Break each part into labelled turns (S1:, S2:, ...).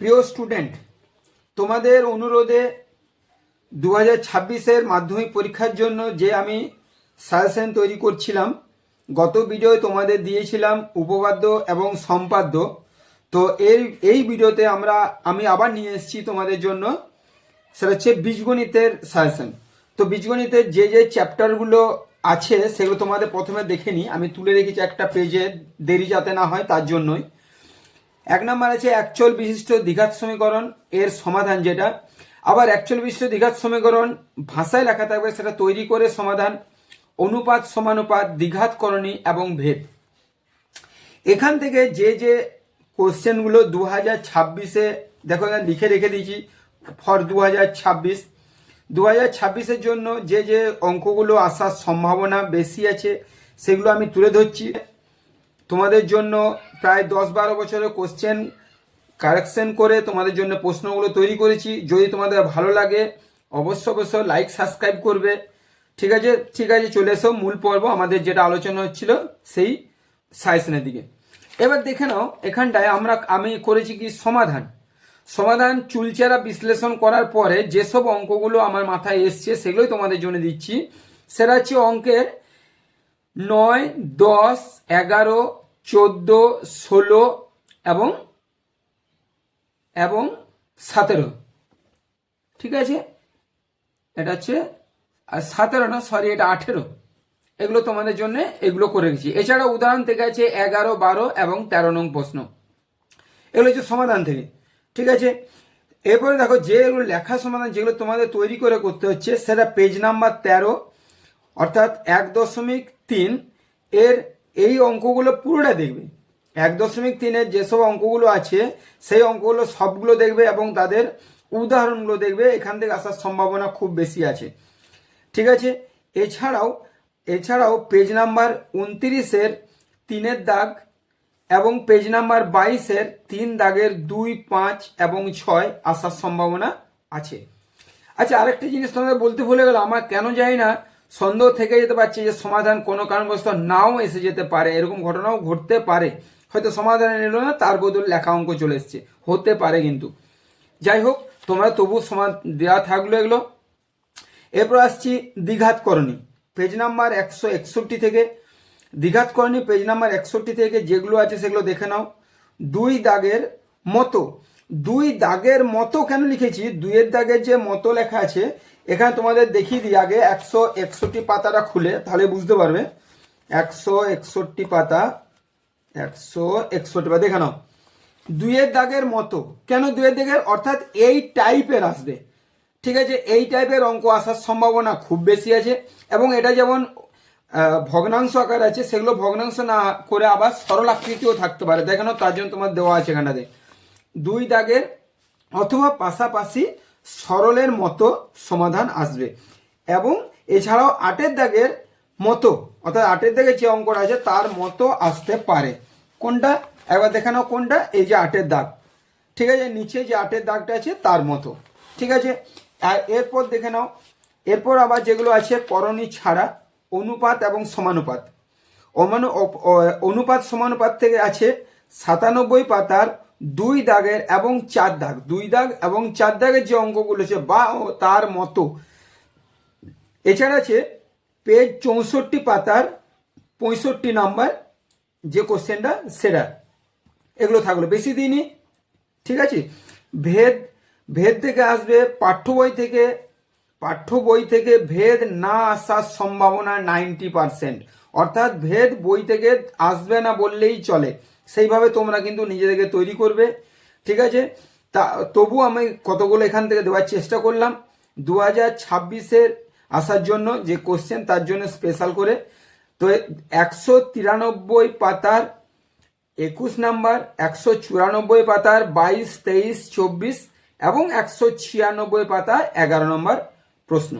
S1: প্রিয় স্টুডেন্ট, তোমাদের অনুরোধে দু হাজার ছাব্বিশের মাধ্যমিক পরীক্ষার জন্য যে আমি সাজেশন তৈরি করছিলাম, গত ভিডিওয় তোমাদের দিয়েছিলাম উপপাদ্য এবং সম্পাদ্য। তো এর, এই ভিডিওতে আমরা, আমি আবার নিয়ে এসেছি তোমাদের জন্য, সেটা হচ্ছে বীজগণিতের সাজেশন। তো বীজগণিতের যে যে চ্যাপ্টারগুলো আছে, সেগুলো তোমাদের প্রথমে দেখে নিই। আমি তুলে রেখেছি একটা পেজে, দেরি যাতে না হয় তার জন্যই। এক নম্বর আছে অ্যাকচুয়াল বিশিষ্ট দ্বিঘাত সমীকরণ, এর সমাধান যেটা। আবার অ্যাকচুয়াল বিশিষ্ট দ্বিঘাত সমীকরণ, ভাষায় লেখা থাকবে সেটা তৈরি করে সমাধান, অনুপাত সমানুপাত, দ্বিঘাত করণী এবং ভেদ। এখান থেকে যে যে কোশ্চেনগুলো দু হাজার ছাব্বিশে, দেখো এখানে লিখে রেখে দিয়েছি ফর দু হাজার ছাব্বিশ। দু হাজার ছাব্বিশের জন্য যে যে অঙ্কগুলো আসার সম্ভাবনা বেশি আছে, সেগুলো আমি তুলে ধরছি। তোমাদের জন্য প্রায় দশ বারো বছরের কোশ্চেন কারেকশন করে তোমাদের জন্য প্রশ্নগুলো তৈরি করেছি। যদি তোমাদের ভালো লাগে অবশ্য অবশ্য লাইক সাবস্ক্রাইব করবে। ঠিক আছে? ঠিক আছে, চলে এসো। মূল পর্ব আমাদের যেটা আলোচনা হচ্ছিল, সেই সাইসনের দিকে। এবার দেখে নাও, এখানটায় আমরা, আমি করেছি কি সমাধান। সমাধান চুলচেরা বিশ্লেষণ করার পরে যেসব অঙ্কগুলো আমার মাথায় এসছে, সেগুলোই তোমাদের জন্য দিচ্ছি। সেটা হচ্ছে অঙ্কের নয়, দশ এগারো, চোদ্দ, ষোলো এবং এবং সতেরো। ঠিক আছে? এটা হচ্ছে, আর সতেরো না সরি এটা আঠেরো। এগুলো তোমাদের জন্য এগুলো করে রেখেছি। এছাড়া উদাহরণ থেকে আছে এগারো, বারো এবং তেরো নং প্রশ্ন। এগুলো হচ্ছে সমাধান থেকে। ঠিক আছে? এরপরে দেখো যেগুলো লেখা সমাধান, যেগুলো তোমাদের তৈরি করে করতে হচ্ছে, সেটা পেজ নাম্বার তেরো, অর্থাৎ এক দশমিক তিন, এর এই অঙ্কগুলো পুরোটা দেখবে। এক দশমিক তিনের যেসব অঙ্কগুলো আছে, সেই অঙ্কগুলো সবগুলো দেখবে এবং তাদের উদাহরণগুলো দেখবে। এখান থেকে আসার সম্ভাবনা খুব বেশি আছে। ঠিক আছে? এছাড়াও এছাড়াও পেজ নাম্বার উনত্রিশের তিনের দাগ এবং পেজ নাম্বার বাইশের তিন দাগের দুই, পাঁচ এবং ছয় আসার সম্ভাবনা আছে। আচ্ছা আরেকটা জিনিস তোমাদের বলতে ভুলে গেল আমার কেন জানি না সন্দেহ থেকে যেতে পারছে যে সমাধান কোনো কারণবশত নাও এসে যেতে পারে। এরকম ঘটনাও ঘটতে পারে। হয়তো সমাধান এলো না, তার বদলে লেখা অঙ্ক চলে এসছে। হতে পারে কিন্তু। যাই হোক, তোমরা তবু সমান দেওয়া থাকল এগুলো। এরপর আসছি দ্বিঘাত করণী। পেজ নাম্বার একশো একষট্টি থেকে। দ্বিঘাত করণী, পেজ নাম্বার একষট্টি থেকে যেগুলো আছে সেগুলো দেখে নাও। দুই দাগের মতো দুই দাগের মতো কেন লিখেছি? দুইয়ের দাগের যে মতো লেখা আছে, এখানে তোমাদের দেখিয়ে দিই আগে, একশো একষট্টি পাতাটা খুলে, তাহলে বুঝতে পারবে। একশো একষট্টি পাতা, একশো একষট্টি পাতা দেখানো দুইয়ের দাগের মতো, কেন দুইয়ের দাগের? অর্থাৎ এই টাইপের আসবে। ঠিক আছে, এই টাইপের অঙ্ক আসার সম্ভাবনা খুব বেশি আছে, এবং এটা যেমন ভগ্নাংশ আকার আছে, সেগুলো ভগ্নাংশ না করে আবার সরল আকৃতিও থাকতে পারে। দেখানো তার জন্য তোমার দেওয়া আছে এখানটাতে। দুই দাগের অথবা পাশাপাশি সরলের মতো সমাধান আসবে। এবং এছাড়াও আটের দাগের মতো, অর্থাৎ আটের দাগের যে অঙ্কটা আছে তার মতো আসতে পারে। কোনটা? একবার দেখানো কোনটা? এই যে আটের দাগ। ঠিক আছে? নিচে যে আটের দাগটা আছে তার মতো। ঠিক আছে? আর এরপর দেখে নাও। এরপর আবার যেগুলো আছে করণী ছাড়া অনুপাত এবং সমানুপাত। অনুপাত সমানুপাত থেকে আছে সাতানব্বই পাতার দুই দাগের এবং চার দাগ। দুই দাগ এবং চার দাগের যে অঙ্কগুলো আছে, বা তার মতো। এছাড়া আছে পেজ চৌষট্টি পাতার পঁয়ষট্টি নাম্বার যে কোশ্চেনটা, সেটা। এগুলো থাকল। বেশি দিনই ঠিক আছে? ভেদ ভেদ থেকে আসবে, পাঠ্য বই থেকে, পাঠ্য বই থেকে ভেদ না আসার সম্ভাবনা নাইনটি পারসেন্ট। অর্থাৎ ভেদ বই থেকে আসবে না বললেই চলে। সেইভাবে তোমরা কিন্তু নিজেদেরকে তৈরি করবে, ঠিক আছে? তা তবু আমি কতগুলো এখান থেকে দেওয়ার চেষ্টা করলাম। দু হাজার ছাব্বিশের আসার জন্য যে কোশ্চেন তার জন্য স্পেশাল করে। তো একশো তিরানব্বই পাতার একুশ নাম্বার, একশো চুরানব্বই পাতার বাইশ, তেইশ, চব্বিশ এবং একশো ছিয়ানব্বই পাতার এগারো নম্বর প্রশ্ন।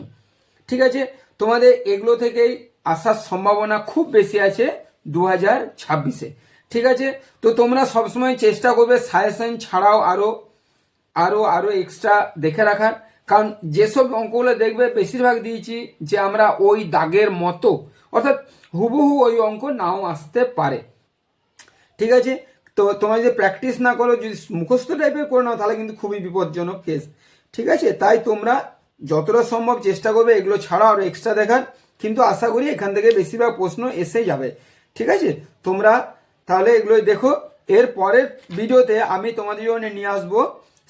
S1: ঠিক আছে? তোমাদের এগুলো থেকেই আসার সম্ভাবনা খুব বেশি আছে দু হাজার ছাব্বিশে। ঠিক আছে? তো তোমরা সবসময় চেষ্টা করবে সাজেশন ছাড়াও আরও আরও আরও এক্সট্রা দেখে রাখার। কারণ যেসব অঙ্কগুলো দেখবে বেশিরভাগ দিয়েছি যে আমরা ওই দাগের মতো, অর্থাৎ হুবহু ওই অঙ্ক নাও আসতে পারে। ঠিক আছে? তো তোমরা যদি প্র্যাকটিস না করো, যদি মুখস্থ টাইপের করে নাও, তাহলে কিন্তু খুবই বিপজ্জনক কেস ঠিক আছে? তাই তোমরা যতটা সম্ভব চেষ্টা করবে এগুলো ছাড়াও আরও এক্সট্রা দেখার। কিন্তু আশা করি এখান থেকে বেশিরভাগ প্রশ্ন এসে যাবে। ঠিক আছে? তোমরা তাহলে এগুলোই দেখো। এর পরের ভিডিওতে আমি তোমাদের জন্য নিয়ে আসব।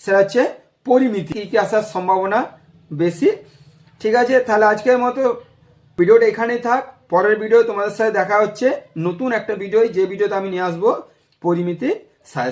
S1: সেটা হচ্ছে পরিমিতি, কী কী আসার সম্ভাবনা বেশি। ঠিক আছে, তাহলে আজকের মতো ভিডিওটা এখানেই থাক। পরের ভিডিও তোমাদের সাথে দেখা হচ্ছে। নতুন একটা ভিডিও, যে ভিডিওতে আমি নিয়ে আসব, পরিমিতি সায়েন্স